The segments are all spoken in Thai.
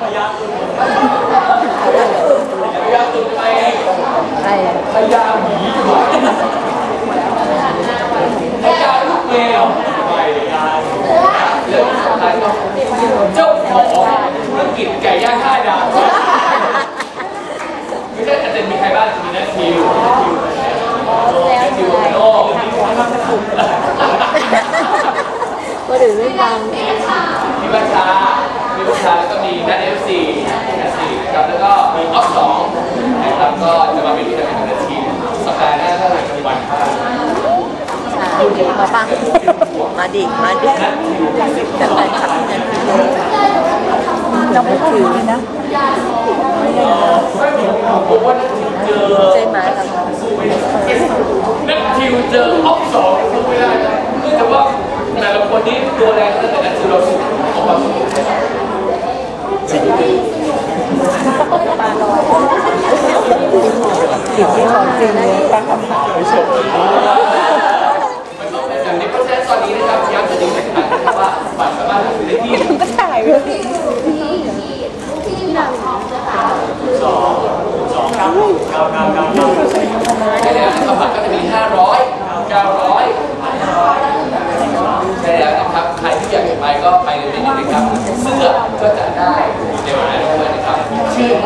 พยาตุนพยาตุนไป ใครอะ พยาหมีดีกว่าพยาลูกแมวไปกันเรื่องสำคัญก็เจ้าของธุรกิจไก่ย่างห้าดาวไม่ใช่อาจจะมีใครบ้างมีนัททิวนัททิวนัททิวโน่ ก็ถือไม่ฟัง มีบัญชา มีบัญชาแล้วก็มีนัทเอฟซีนัทซีนะครับแล้วก็มีออฟสองนะครับก็จะมาเป็นวิทยาการทีมสัปดาห์หน้าถ้าหลังจากวันพระ มาฟังมาดิ มาดิจะไปขับจะจะไปถือนะผมว่านัททิวเจอใช่ไหมล่ะนัททิวเจอออฟสองสู้ไม่ได้เนื่องจากว่าแต่ละคนนี้ตัวแรงตั้งแต่นัททิวเราสู้ออกมาสู้ผิดที่ของจริงเลยตั้งคำถาม มันต้องเป็นแบบนี้เพราะฉะนั้นตอนนี้นะครับย้ำจะดีนะครับว่าบัตรสามารถหาซื้อได้ที่ ก็ถ่ายไปสิ สองสองเก้าเก้าเก้าเก้าเก้า ใช่แล้วนะครับบัตรก็จะมีห้าร้อยเก้าร้อยใช่แล้วนะครับ ใครที่อยากจะไปก็ไปเลยนิดนึงนะครับ เสื้อก็จะได้ในวันนั้นด้วยนะครับ ชื่อผ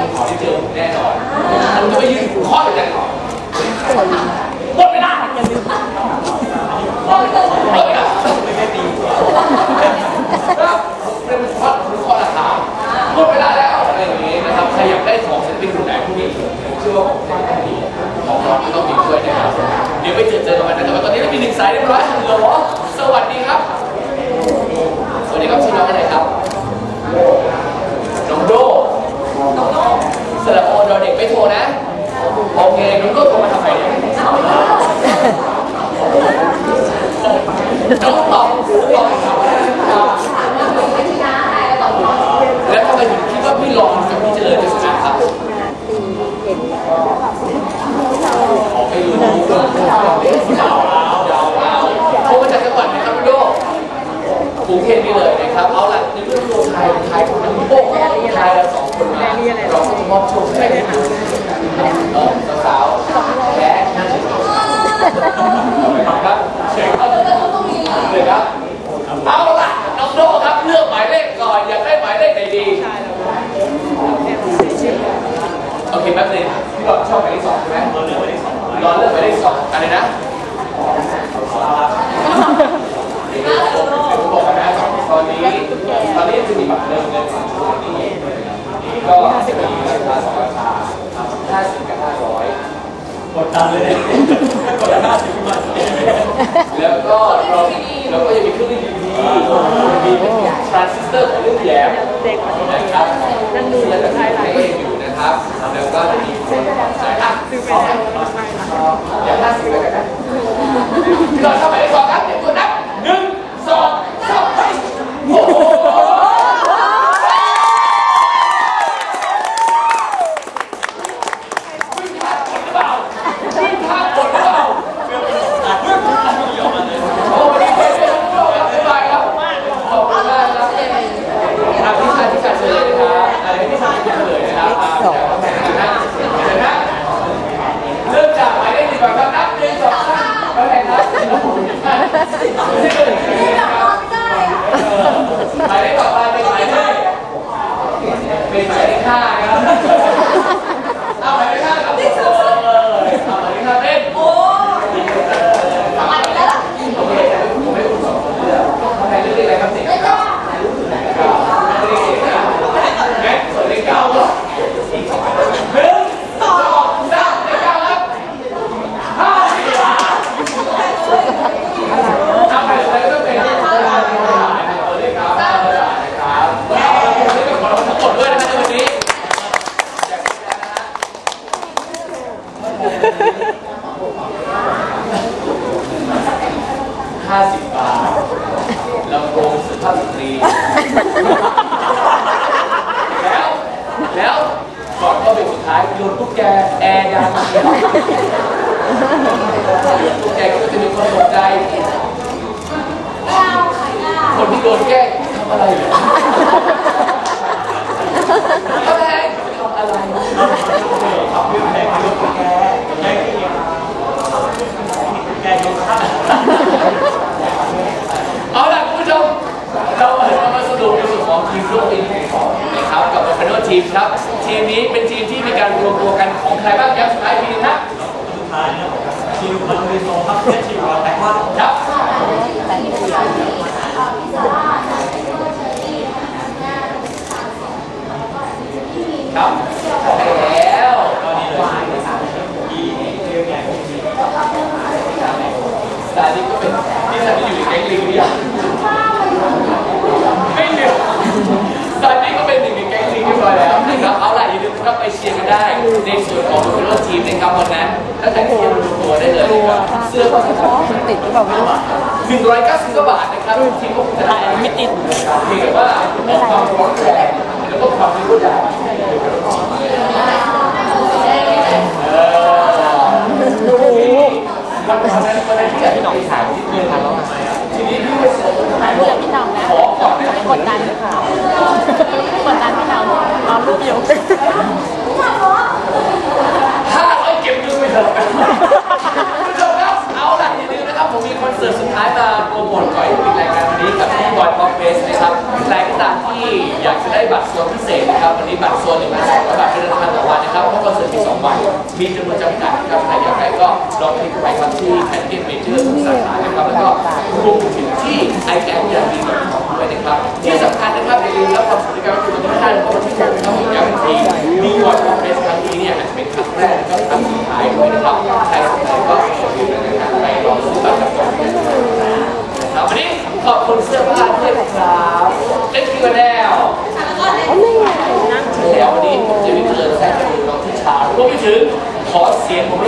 มขอที่เจอแน่นอนผมจะไปยืนข้ออยู่แน่นอนหมดเวลาอย่าลืมหมดเวลาไม่ได้ดีกว่าครับผมเป็นข้อข้อราคาหมดเวลาแล้วอะไรอย่างนี้นะ ครอยากได้ของศิลปินคนไหนพวกนี้ผมเชื่อว่าผมจะได้ดีของเราก็ต้องมีด้วยนะครับเดี๋ยวไปเจอเจอกันนะแต่ว่าตอนนี้เรามีหนึ่งสายเรียบร้อยฮัลโหลสวัสดีครับ สวัสดีครับชื่อน้องอะไรครับ น้องโดน้องโดสระโอดอเด็กไม่โทรนะ โอเค น้องโดโทรมาทำไมเนี่ยน้องตอบตอบถามว่าแล้วทำไมถึงคิดว่าพี่รองกับพี่เจริญจะชนะครับขอไม่รู้ดาวดาวดาวดาวโทรมาจากจังหวัดไหนครับพี่โด กรุงเทพนี่เลยนะครับ เอาล่ะในเรื่องตัวไทยไทยคนนึงโป๊กไทยละสองคนมาเราก็จะมอบโชคให้น้อง สาวๆและน่าชื่นชมครับเลยครับ เอาล่ะน้องโดครับเลือกหมายเลขก่อนอยากได้หมายเลขไหนดีโอเคแป๊บนึงพี่บอลชอบหมายเลขสองใช่ไหมรอเลือกหมายเลขสองรอเลือกหมายเลขสองอะไรนะผมบอกนะตอนนี้ตอนนี้จะมีบัตรเริ่มเงิน ฝั่งช่วงนี้ก็จะมีราคาสองราคาห้าสิบกับห้าร้อยกดดันเลยกดดันห้าสิบมาแล้วก็เราเราก็ยังมีเครื่องเล่นดีดีมีทรานซิสเตอร์ของเรื่องแย้มนะครับนั่งดูแล้วก็ถ่ายไลฟ์อยู่นะครับแล้วก็จะมีคนสายอะซื้อไปแล้วเดี๋ยวห้าสิบแล้วกันนะพี่หลอดเข้าไปได้ก่อนครับเดี๋ยวกด 50 บาทลำโพงสุภาพสตรี แล้ว แล้วก่อนเข้าไปสุดท้ายโยนตุ๊กแกแอร์ดางตุ๊กแกก็จะ ทีมครับทีมนี้เป็นทีมที่มีการรวมตัวกันของใครบ้างครับสุดท้ายทีมครับสุดท้ายนะครับทีมคอนเวนโซครับและทีมเราแต่ว่าครับแต่ที่ดีครับแล้วก็นี่เลยทีมเรียกไงสายนี้ก็เป็นที่สายนี้อยู่ในแก๊งลิงหรือยั ในส่วนของโอคาโนทีมนะครับวันนั้นตั้งแต่เที่ยงดูตัวได้เลยนะครับเสื้อก็นะครับมันติดหรือเปล่าไม่รู้หนึ่งร้อยเก้าสิบกว่าบาทนะครับทีมก็คงจะได้ไม่ติดเพียงแต่ว่าความร้อนแรงแล้วก็ความรู้ใหญ่เออมันเป็นอะไรมันเป็นที่อยากให้น้องถามที่เพื่อนถามว่าทีนี้พี่ไปเสนอเพื่อนพี่น้องนะขอก่อนนะกดดันค่ะกดดันพี่น้องเอารูปอยู่ถ้ ได้บัตรโซนพิเศษนะครับวันนี้บัตรโซนหนึ่งพันสองร้อยบาทเป็นราคาต่อวันนะครับเพราะคอนเสิร์ตมีสองวันมีจำนวนจำกัดนะครับใครอยากได้ก็ลองคลิกไปครับที่แพนเกนเมเจอร์ทุกสาขานะครับแล้วก็รวมถึงที่ไอแอนยาดีของด้วยนะครับที่สำคัญนะครับอย่าลืมรับความสนุกกันคือวันที่ห้าเพราะวันที่หกนะครับผมย้ำอีกทีมีบอยพ็อปเฟสครั้งนี้เนี่ยอาจจะเป็นครั้งแรกแล้วก็ครั้งสุดท้ายด้วยนะครับใครสนใจก็อย่าลืมนะครับไปลองซื้อบัตรกับผมกันครับวันนี้ขอบคุณเสื้อผ้าด้วยครับ 100